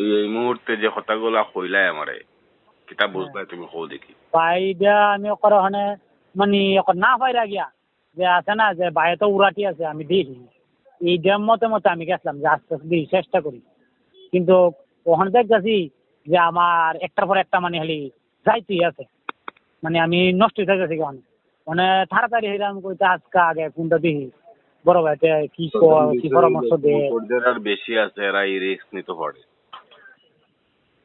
তুই এই মুহূর্তে যে কথাগুলা কইলাই আমারে কিতা বুঝলাই তুমি কও দেখি। আমি ওকর ওখানে মানে ওকর না পাইরা গিয়া যে আছে না যে বাইরে তো উড়াটি আছে আমি দেখি এই ড্যাম মতে মতে আমি গেছিলাম যে আস্তে আস্তে চেষ্টা করি। কিন্তু ওখানে দেখতেছি যে আমার একটার পর একটা মানে খালি যাইতেই আছে। মানে আমি নষ্ট হয়ে যাইতেছি ওখানে মানে তাড়াতাড়ি হইলাম কইতে আজকে আগে কোনটা দেখি বড় ভাইতে কি ক- কি পরামর্শ দে ওদের বেশি আছে এরা এই রিস্ক নিতে পারে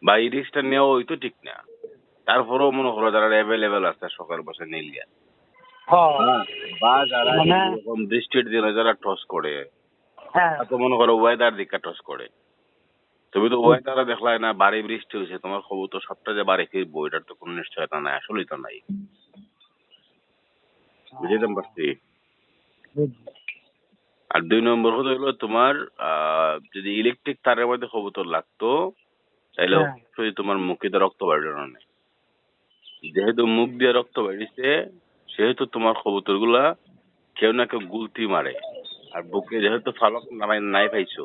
বা এই রিস্কটা নেওয়া ওই তো ঠিক না। তারপরেও মনে করো যারা অ্যাভেলেবেল আছে সকাল বসে নিলিয়া হ্যাঁ। বা যারা মানে- এরকম বৃষ্টির দিনে যারা টস করে হ্যাঁ। তো মনে করো ওয়েদার দিকটা টস করে। তুমি তো ওয়েদারে দেখলাই না বাড়ি বৃষ্টি হয়েছে তোমার খবর তো সবটা যে বাড়ি ফিরবো এটার তো কোনো নিশ্চয়তা নাই আসলেই তো নাই। বুঝতে পারছি? আর দুই নম্বর হলো হলো তোমার আহ, যদি ইলেকট্রিক তারের মধ্যে কবুতর লাগতো হ্যাঁ। অবশ্যই তোমার মুখে তো রক্ত বাড়ানো নেই যেহেতু মুখ দিয়ে রক্ত বেরিয়েছে সেহেতু তোমার কবুতরগুলা কেউ না কেউ গুলতি মারে। আর বুকে যেহেতু ফালক নাই নাই পাইছো।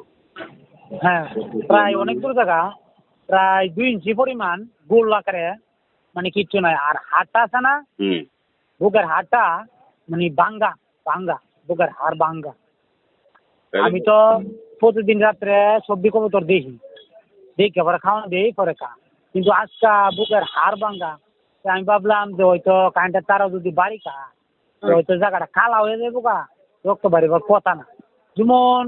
হ্যাঁ প্রায় অনেক দূর জায়গা প্রায় দুই ইঞ্চি পরিমাণ গোল আকারে মানে কিচ্ছু নাই। আর হাড়টা আছে না হুম। বুকের হাড়টা মানে বাঙ্গা বাঙ্গা বুকের হাড় বাঙ্গা। আমি তো প্রতিদিন রাত্রে সবজি কবুতর দেখি। দেখে পরে খাওয়ানো দিই পরে খা কিন্তু আজকা বুকের হাড় বাঙ্গা আমি ভাবলাম যে হয়তো কারেন্টের তারাও যদি বাড়ি খা হয়তো জায়গাটা কালা হয়ে যাব গা রক্ত বাড়িবার কথা না। যেমন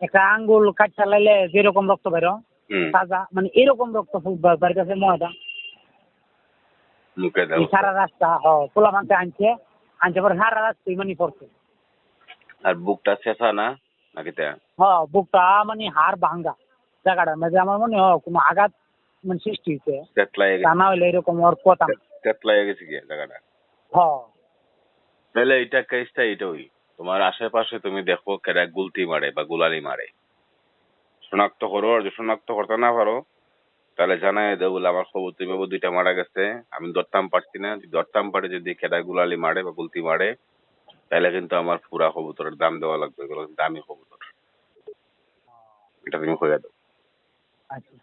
একটা আঙ্গুল কাটটা লাইলে যেরকম রক্ত বেরো তাজা মানে এরকম রক্ত বাড়ি কাছে ময়দা। সারা রাস্তা হ পোলা মানতে আনছে আনছে পরে সারা রাস্তায় মানে পড়ছে। আর বুকটা শেষা না নাকি তা? হ বুকটা মানে হাড় ভাঙ্গা। জায়গাটার মাঝে আমার মনে হয় কোনো আঘাত মানে সৃষ্টি হয়েছে তা না হইলে এরকম ওর কথা। না। তেতলাই গেছে কি জায়গাটা। হ। তাহলে এটা কেসটা এটাই তোমার আশেপাশে তুমি দেখো কেডা গুলতি মারে বা গুলালি মারে। শনাক্ত করো আর যদি শনাক্ত করতে না পারো তাহলে জানাই দেবো বলে আমার খবর তুমি দুইটা মারা গেছে। আমি ধরতাম পারছি না। যদি ধরতাম পারে যদি কেডা গুলালি মারে বা গুলতি মারে তাহলে কিন্তু আমার পুরা কবুতরের দাম দেওয়া লাগবে দামি কবুতর এটা তুমি হয়ে দাও। আচ্ছা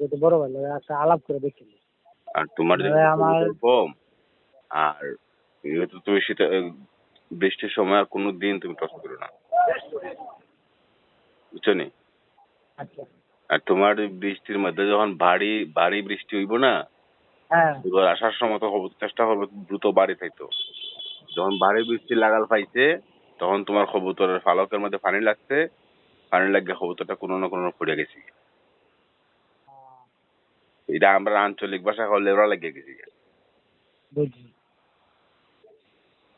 যদি বড় ভাই লাগে একটা আলাপ করে দেখি আর তোমার আমার- কম আর যেহেতু তুমি শীতে বৃষ্টির সময় আর কোনো দিন তুমি টস করো না। বুঝছ নি? আচ্ছা। আর তোমার বৃষ্টির মধ্যে যখন ভারী ভারী বৃষ্টি হইব না হ্যাঁ। এবার আসার সময় তো চেষ্টা করব দ্রুত বাড়ি থাকতো যখন ভারী বৃষ্টি লাগাল পাইছে তখন তোমার কবুতরের ফালকের মধ্যে পানি লাগছে পানি লাগিয়ে কবুতরটা কোনো না কোনো পড়ে গেছি। এটা আমরা আঞ্চলিক ভাষা হলে ওরা লাগিয়ে গেছি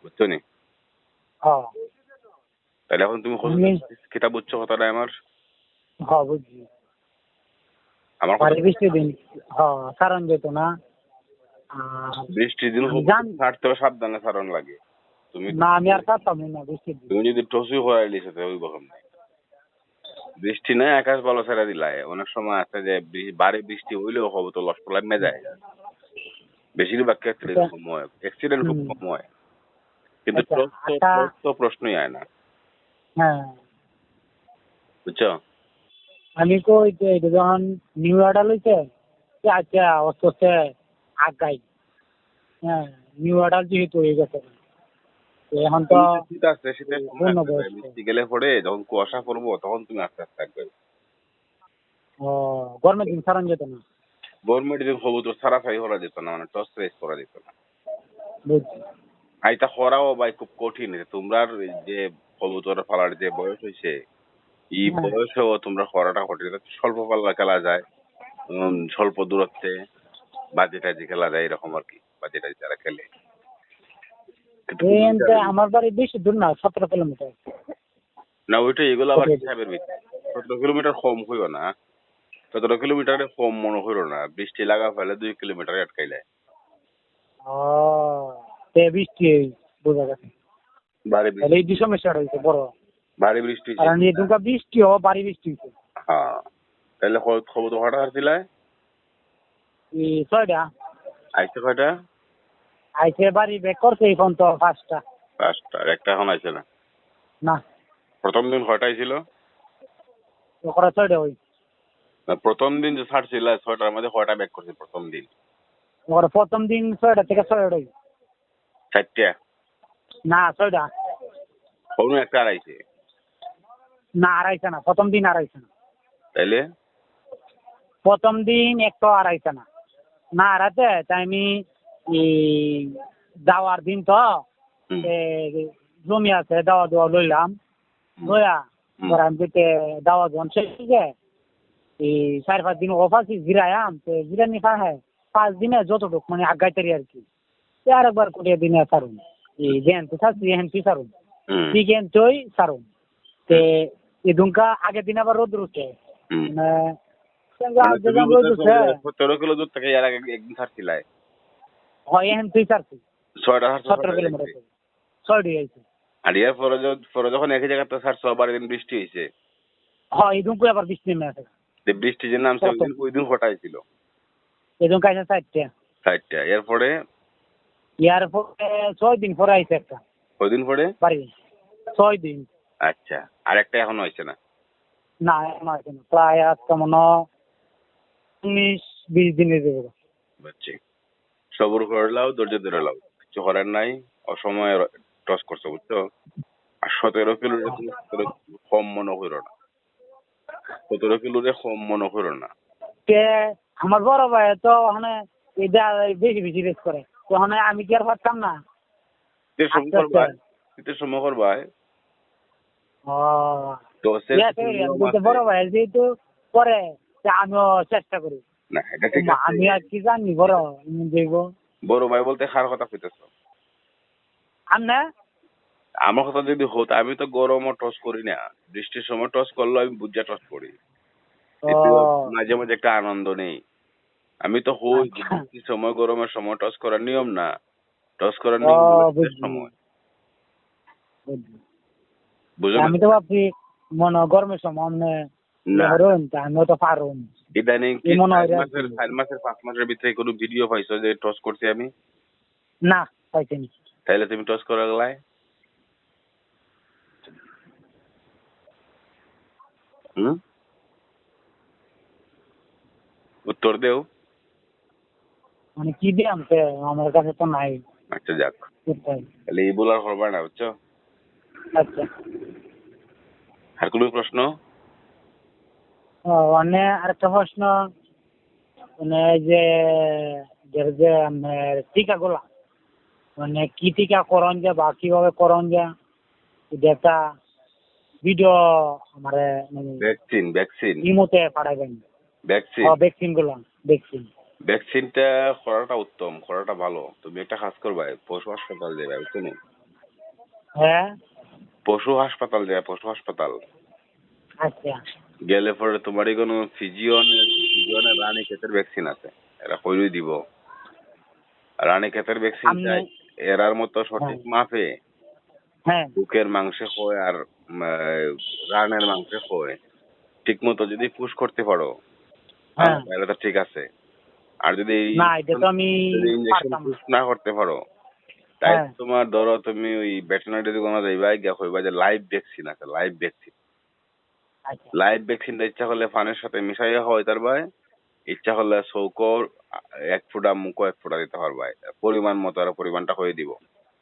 বুঝছ নি হ্যাঁ তাহলে এখন তুমি কিতা বুঝছ কথাটা আমার হ্যাঁ বুঝছি আমার বৃষ্টি দিন হ্যাঁ কারণ যেত না বৃষ্টির দিন ছাড়তে সাবধানে ছাড়ন লাগে তুমি না আমি আর কাটতাম না বৃষ্টির দিন তুমি যদি টসি করাইলি সাথে ওই রকম নাই বৃষ্টি নাই আকাশ ভালো ছেড়ে দিলাই অনেক সময় আছে যে বৃ- ভারী বৃষ্টি হইলেও হব তো লস পলাই মে যায়। বেশিরভাগ ক্ষেত্রে। এরকম হয় অ্যাক্সিডেন্ট খুব কম হয় কিন্তু আচ্ছা, তো আচ্ছা। প্রশ্নই হয় না। হ্যাঁ। বুঝছ? আমি কই যে যখন নিউ অর্ডার লইছে আচ্ছা আস্তে আগাই। হ্যাঁ নিউ অর্ডার যেহেতু হয়ে গেছে। এখন তো শীত আসছে শীতের সময়। বৃষ্টি গেলে পরে যখন কুয়াশা পড়ব তখন তুমি আস্তে আস্তে থাকবে। ও, গরমের দিন সারান যেত না? গভর্নমেন্ট দিন হব তো সারা সারি করা যেত না মানে টস রেস করা যেত না। আইতা খরাও ভাই খুব কঠিন তোমরা যে কবুতর ফালার যে বয়স হয়েছে এই হ্যাঁ। বয়সেও তোমরা খরাটা কঠিন। স্বল্প পাল্লা খেলা যায় স্বল্প দূরত্বে বাজে টাজে খেলা যায় এরকম আর কি বাজে টাজে যারা খেলে। কিন্তু আমার বাড়ি বেশি দূর না সতেরো কিলোমিটার। না ওইটা এগুলো আবার হিসাবের সতেরো কিলোমিটার কম হইও না। সতেরো কিলোমিটারে কম মনে হইল না। বৃষ্টি লাগা ফেলে দুই কিলোমিটার আটকাইলে। ও বৃষ্টি বোঝা গেছে। ভারী বৃষ্টি। এই দুই সমস্যাটা হয়েছে বড়। ভারী বৃষ্টি। কারণ এই দুটা বৃষ্টি ও বাড়ি বৃষ্টি হয়েছে হ্যাঁ। তাহলে খবর তো হঠাৎ আসছিলায় ছয়টা। আইসে কয়টা? আইসে বাড়ি বেক করছে এখন তো পাঁচটা। পাঁচটা একটা এখন আইছে না? না। প্রথম দিন কয়টা আইছিল? ওরা ছয়টা ওই। না, প্রথম দিন যে ছাড়ছিল ছয়টার মধ্যে কয়টা বেক করছে প্রথম দিন? ওর প্রথম দিন ছয়টা থেকে ছয়টা চারটা? না ছয়টা। কোনো একটা আড়াইছে না আড়াইছে না প্রথম দিন আড়াইছে না। তাইলে? প্রথম দিন একটু আড়াইছে না। না আড়াতে তাই আমি এই যাওয়ার দিন তো জমি আছে দাওয়া দেওয়া লইলাম লইয়া আমি যেতে দাওয়া যখন শেষ হয়ে এই চার পাঁচ দিন অফ আছি জিরায়াম তো জিরানি খায় পাঁচ দিনে যতটুক মানে আগাইতারি আর কি আর একবার কোটিয়া দিনে সারুন এই যেন তো থাকছি এহেন তুই সারুন ঠিক সারুন তে এই দুনকা আগের দিন আবার রোদ রুছে। মানে মানে রোদ বলতেছো সতেরো কিলো দূর থেকে আগে একদিন ছাড়ছিলাই হয় এহেন তুই সারছি ছয়টা সতেরো কিলোমিটার ছাড়ছো। ছয় আর ইয়ার পরে পরে যখন একই জায়গাতে ছাড়ছো আবার এদিন বৃষ্টি হয়েছে। হয় এই দুনকু আবার বৃষ্টি নেমে আছে বৃষ্টি যে নামছে ওই দিন- ওই এই দুনকা আইছে চারটে। সাইডটা এরপরে ইয়ার পরে ছয় দিন পরে আইছে একটা। ওই দিন পরে? ছয় দিন। আচ্ছা। আর একটা এখনও হয়েছে না? না এখন আছে না প্রায় আজকে মনে উনিশ বিশ দিনে দেবো বুঝছি। সবর করে লাও ধৈর্য ধরে লাও। কিছু করার নাই অসময়ে টস করছ বুঝছ? আর সতেরো কিলো কম মনে করো না। সতেরো কিলো কম মনে করো না। তে আমার বড় ভাই তো ওখানে এটা বেশি বেশি রেস করে। তো ওখানে আমি কি আর পারতাম না? আচ্ছা। শীতের সময় কিছু নিয়ম বলতে আছে। বড় ভাই যেহেতু করে তে আমিও চেষ্টা করি। না এটা ঠিক আছে। আমি আর কি জানি বড় দেব। বড় ভাই বলতে খার কথা কইতেছো আমনে আমার কথা যদি হতো আমি তো গরমও টস করি না। বৃষ্টির সময় টস করলে আমি বুঝা টস করি। মাঝে মাঝে একটা আনন্দ নেই। আমি তো হই আচ্ছা। সময় গরমের সময় টস করার নিয়ম না। টস করার নিয়ম। সময়। বুঝলি। বুঝো না আমি তো ভাবছি মনে গরমের সময় না। আমিও তো পারুন ইদানিং কি মাসের চার মাসের পাঁচ মাসের ভিতরে কোনো ভিডিও পাইছো যে টস করছি আমি? না পাইছেনি তাইলে তুমি টস করে গেলাই হুম? উত্তর দেও। মানে কি দিয়াম তে আমার কাছে তো নাই। আচ্ছা যাক। তাহলে এই বলার করবা না বুঝছ? আচ্ছা। আর কোনো প্রশ্ন? মানে আরেকটা প্রশ্ন। মানে যে যে টিকাগুলা মানে কি টিকা করন যে বা কীভাবে করন যে এটা ভিডিও আমার ভ্যাকসিন ভ্যাকসিন ইমোতে পাঠাবেন। ভ্যাকসিন ভ্যাকসিনগুলো ভ্যাকসিন ভ্যাকসিনটা করাটা উত্তম করাটা ভালো। তুমি একটা কাজ করবা পশু হাসপাতাল যাবে বুঝছ হ্যাঁ? পশু হাসপাতাল যাবে পশু হাসপাতাল। আচ্ছা। গেলে পরে তোমারই কোনো ফিজিওনের ফিজিওনের রানী ক্ষেতের ভ্যাকসিন আছে। এরা কইরই দিব। রানী ক্ষেতের ভ্যাকসিন চাই। এরার মতো সঠিক হ্যাঁ। মাপে হ্যাঁ। বুকের মাংসে হয় আর রানের মাংসে হয়। ঠিক মতো যদি পুশ করতে পারো হ্যাঁ। তাহলে তো ঠিক আছে। আর যদি না এটা তো আমি ইঞ্জেকশন পুশ না করতে পারো তাই। তোমার ধরো তুমি ওই ভেটেরিনারি দোকানে যাইবা গিয়া কইবা যে লাইভ ভ্যাকসিন আছে লাইভ ভ্যাকসিন লাইভ ভ্যাকসিনটা ইচ্ছা করলে ফানের সাথে মিশাইয়া হয় তার ভাই। ইচ্ছা করলে চৌকোর এক ফুটা মুখো এক ফুটা দিতে পারবা পরিমাণ মতো আর পরিমাণটা হয়ে দিব।